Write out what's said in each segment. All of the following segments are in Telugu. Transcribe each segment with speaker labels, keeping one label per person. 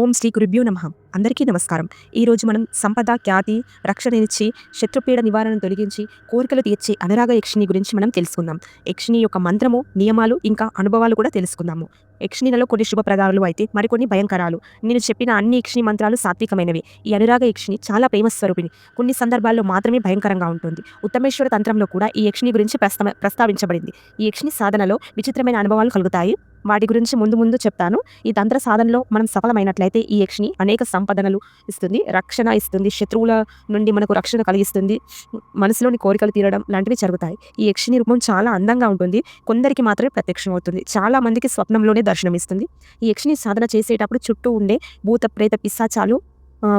Speaker 1: ఓం శ్రీ గురుభ్యో నమ. అందరికీ నమస్కారం. ఈరోజు మనం సంపద ఖ్యాతి రక్షణ ఇచ్చి శత్రుపీడ నివారణను తొలగించి కోరికలు తీర్చే అనురాగ యక్షిణి గురించి మనం తెలుసుకుందాం. యక్షిణి యొక్క మంత్రము నియమాలు ఇంకా అనుభవాలు కూడా తెలుసుకుందాము. యక్షిణిలలో కొన్ని శుభప్రదాలు అయితే మరికొన్ని భయంకరాలు. నేను చెప్పిన అన్ని యక్షిణి మంత్రాలు సాత్వికమైనవి. ఈ అనురాగ యక్షిణి చాలా ప్రేమ స్వరూపిణి. కొన్ని సందర్భాల్లో మాత్రమే భయంకరంగా ఉంటుంది. ఉత్తమేశ్వర తంత్రంలో కూడా ఈ యక్షిణి గురించి ప్రస్తా ప్రస్తావించబడింది. ఈ యక్షిణి సాధనలో విచిత్రమైన అనుభవాలు కలుగుతాయి. వాటి గురించి ముందు ముందు చెప్తాను. ఈ తంత్ర సాధనలో మనం సఫలమైనట్లయితే ఈ యక్షిని అనేక సంపదనలు ఇస్తుంది రక్షణ ఇస్తుంది శత్రువుల నుండి మనకు రక్షణ కలిగిస్తుంది మనసులోని కోరికలు తీరడం లాంటివి జరుగుతాయి. ఈ యక్షిని రూపం చాలా అందంగా ఉంటుంది కొందరికి మాత్రమే ప్రత్యక్షం అవుతుంది చాలా మందికి స్వప్నంలోనే దర్శనమిస్తుంది. ఈ యక్షిని సాధన చేసేటప్పుడు చుట్టూ ఉండే భూత ప్రేత పిశాచాలు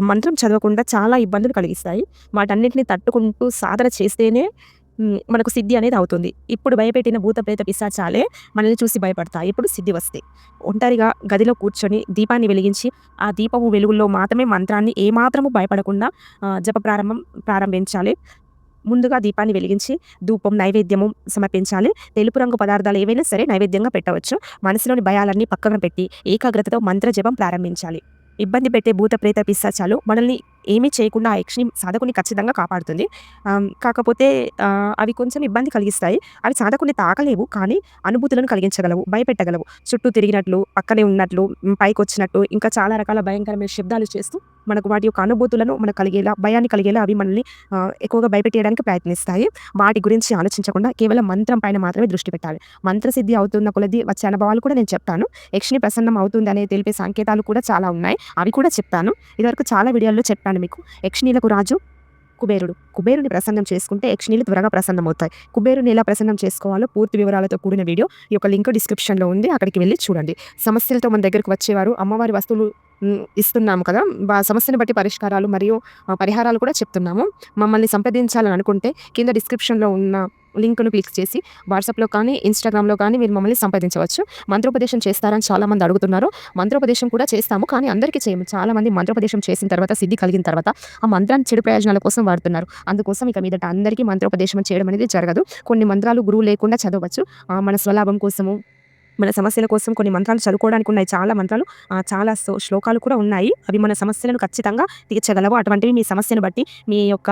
Speaker 1: మంత్రం చదవకుండా చాలా ఇబ్బందులు కలిగిస్తాయి. వాటన్నిటిని తట్టుకుంటూ సాధన చేస్తేనే మనకు సిద్ధి అనేది అవుతుంది. ఇప్పుడు భయపెట్టిన భూత ప్రేత పిశాచాలే మనల్ని చూసి భయపడతాయి. ఇప్పుడు సిద్ధి వస్తాయి ఒంటరిగా గదిలో కూర్చొని దీపాన్ని వెలిగించి ఆ దీపము వెలుగులో మాత్రమే మంత్రాన్ని ఏమాత్రము భయపడకుండా జప ప్రారంభం ప్రారంభించాలి. ముందుగా దీపాన్ని వెలిగించి ధూపం నైవేద్యము సమర్పించాలి. తెలుపు రంగు పదార్థాలు ఏవైనా సరే నైవేద్యంగా పెట్టవచ్చు. మనసులోని భయాలన్నీ పక్కన పెట్టి ఏకాగ్రతతో మంత్ర జపం ప్రారంభించాలి. ఇబ్బంది పెట్టే భూత ప్రేత పిశాచాలు మనల్ని ఏమీ చేయకుండా ఆ యక్షిని సాధకుని ఖచ్చితంగా కాపాడుతుంది. కాకపోతే అవి కొంచెం ఇబ్బంది కలిగిస్తాయి. అవి సాధకుని తాకలేవు కానీ అనుభూతులను కలిగించగలవు భయపెట్టగలవు. చుట్టూ తిరిగినట్లు పక్కనే ఉన్నట్లు పైకి వచ్చినట్టు ఇంకా చాలా రకాల భయంకరమైన శబ్దాలు చేస్తూ మనకు వాటి యొక్క అనుభూతులను మనకు కలిగేలా భయాన్ని కలిగేలా అవి మనల్ని ఎక్కువగా భయపెట్టేయడానికి ప్రయత్నిస్తాయి. వాటి గురించి ఆలోచించకుండా కేవలం మంత్రం పైన మాత్రమే దృష్టి పెట్టాలి. మంత్రసిద్ధి అవుతున్న కొలది వచ్చే అనుభవాలు కూడా నేను చెప్తాను. యక్షిని ప్రసన్నం అవుతుంది అనేది తెలిపే సంకేతాలు కూడా చాలా ఉన్నాయి. అవి కూడా చెప్తాను. ఇదివరకు చాలా వీడియోల్లో చెప్పాను. మీకు. యక్షిణీలకు రాజు కుబేరుడు. కుబేరుని ప్రసన్నం చేసుకుంటే యక్షిణీలు త్వరగా ప్రసన్నం అవుతాయి కుబేరుని ఎలా ప్రసన్నం చేసుకోవాలో పూర్తి వివరాలతో కూడిన వీడియో ఈ యొక్క లింక్ డిస్క్రిప్షన్లో ఉంది. అక్కడికి వెళ్ళి చూడండి. సమస్యలతో మన దగ్గరకు వచ్చేవారు. అమ్మవారి వస్తువులు ఇస్తున్నాము కదా. సమస్యను బట్టి పరిష్కారాలు మరియు పరిహారాలు కూడా చెప్తున్నాము. మమ్మల్ని సంప్రదించాలని అనుకుంటే కింద డిస్క్రిప్షన్లో ఉన్న లింక్ను క్లిక్ చేసి వాట్సాప్లో కానీ ఇన్స్టాగ్రామ్లో కానీ మీరు మమ్మల్ని సంప్రదించవచ్చు. మంత్రోపదేశం చేస్తారని చాలామంది అడుగుతున్నారు. మంత్రోపదేశం కూడా చేస్తాము కానీ అందరికీ చేయము. చాలామంది మంత్రోపదేశం చేసిన తర్వాత సిద్ధి కలిగిన తర్వాత ఆ మంత్రాన్ని చెడు ప్రయోజనాల కోసం వాడుతున్నారు. అందుకోసం ఇక మీదట అందరికీ మంత్రోపదేశం చేయడం అనేది జరగదు. కొన్ని మంత్రాలు గురువు లేకుండా చదవచ్చు మన స్వలాభం కోసము మన సమస్యల కోసం కొన్ని మంత్రాలు చదువుకోవడానికి ఉన్నాయి. చాలా మంత్రాలు చాలా శ్లోకాలు కూడా ఉన్నాయి. అవి మన సమస్యలను ఖచ్చితంగా తీర్చగలవు. అటువంటివి మీ సమస్యను బట్టి మీ యొక్క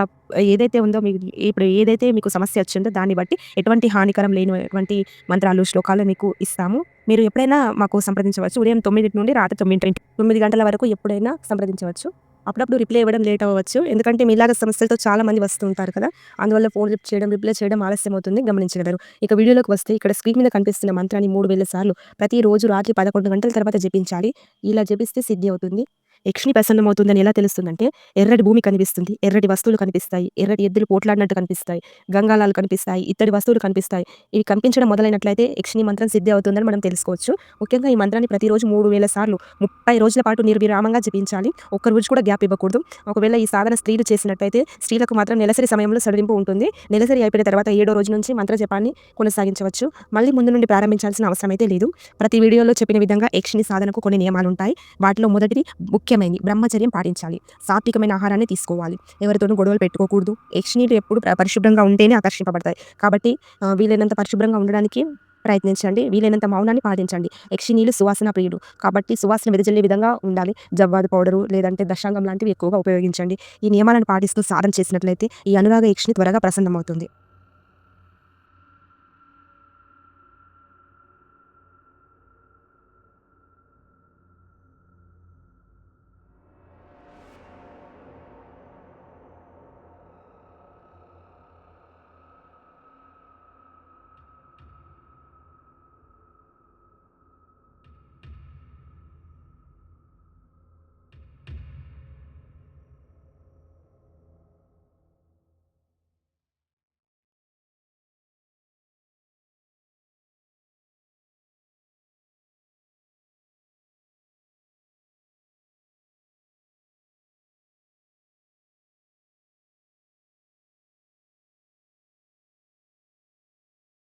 Speaker 1: ఏదైతే ఉందో మీ ఇప్పుడు ఏదైతే మీకు సమస్య వచ్చిందో దాన్ని బట్టి ఎటువంటి హానికరం లేనిటువంటి మంత్రాలు శ్లోకాలు మీకు ఇస్తాము. మీరు ఎప్పుడైనా మాకు సంప్రదించవచ్చు. ఉదయం తొమ్మిది నుండి రాత్రి తొమ్మిది తొమ్మిది గంటల వరకు ఎప్పుడైనా సంప్రదించవచ్చు. అప్పుడప్పుడు రిప్లై ఇవ్వడం లేట్ అవ్వచ్చు. ఎందుకంటే మీలాగా సమస్యలతో చాలా మంది వస్తూ ఉంటారు కదా. అందువల్ల ఫోన్ లిఫ్ట్ చేయడం రిప్లై చేయడం ఆలస్యం అవుతుంది గమనించగలరు. ఇక వీడియోలోకి వస్తే ఇక్కడ స్క్రీన్ మీద కనిపిస్తున్న మంత్రాన్ని మూడు వేల సార్లు ప్రతిరోజు రాత్రి పదకొండు గంటల తర్వాత జపించాలి. ఇలా జపిస్తే సిద్ధి అవుతుంది. యక్షిని ప్రసన్నమవుతుందని ఎలా తెలుస్తుందంటే ఎర్రటి భూమి కనిపిస్తుంది ఎర్రటి వస్తువులు కనిపిస్తాయి ఎర్రటి ఎద్దులు పోట్లాడినట్టు కనిపిస్తాయి గంగాలాలు కనిపిస్తాయి ఇత్తడి వస్తువులు కనిపిస్తాయి. ఇవి కనిపించడం మొదలైనట్లయితే యక్షిణి మంత్రం సిద్ధి అవుతుందని మనం తెలుసుకోవచ్చు. ముఖ్యంగా ఈ మంత్రాన్ని ప్రతిరోజు మూడు వేల సార్లు ముప్పై రోజుల పాటు నిర్విరామంగా జపించాలి. ఒక్క రోజు కూడా గ్యాప్ ఇవ్వకూడదు. ఒకవేళ ఈ సాధన స్త్రీలు చేసినట్లయితే స్త్రీలకు మాత్రం నెలసరి సమయంలో సడలింపు ఉంటుంది. నెలసరి అయిపోయిన తర్వాత ఏడో రోజు నుంచి మంత్ర జపాన్ని కొనసాగించవచ్చు. మళ్ళీ ముందు నుండి ప్రారంభించాల్సిన అవసరం అయితే లేదు. ప్రతి వీడియోలో చెప్పిన విధంగా యక్షిని సాధనకు కొన్ని నియమాలు ఉంటాయి వాటిలో మొదటిది ముఖ్యమైనది బ్రహ్మచర్యం పాటించాలి. సాత్వికమైన ఆహారాన్ని తీసుకోవాలి. ఎవరితోనూ గొడవలు పెట్టుకోకూడదు. యక్షిణీలు ఎప్పుడు పరిశుభ్రంగా ఉంటేనే ఆకర్షింపబడతాయి. కాబట్టి వీలైనంత పరిశుభ్రంగా ఉండడానికి ప్రయత్నించండి. వీలైనంత మౌనాన్ని పాటించండి. యక్షినీలు సువాసన ప్రియుడు. కాబట్టి సువాసన వెదజల్లే విధంగా ఉండాలి. జవ్వాది పౌడరు లేదంటే దశాంగం లాంటివి ఎక్కువగా ఉపయోగించండి. ఈ నియమాలను పాటిస్తూ సాధన చేసినట్లయితే ఈ అనురాగ యక్షిని త్వరగా ప్రసన్నమవుతుంది.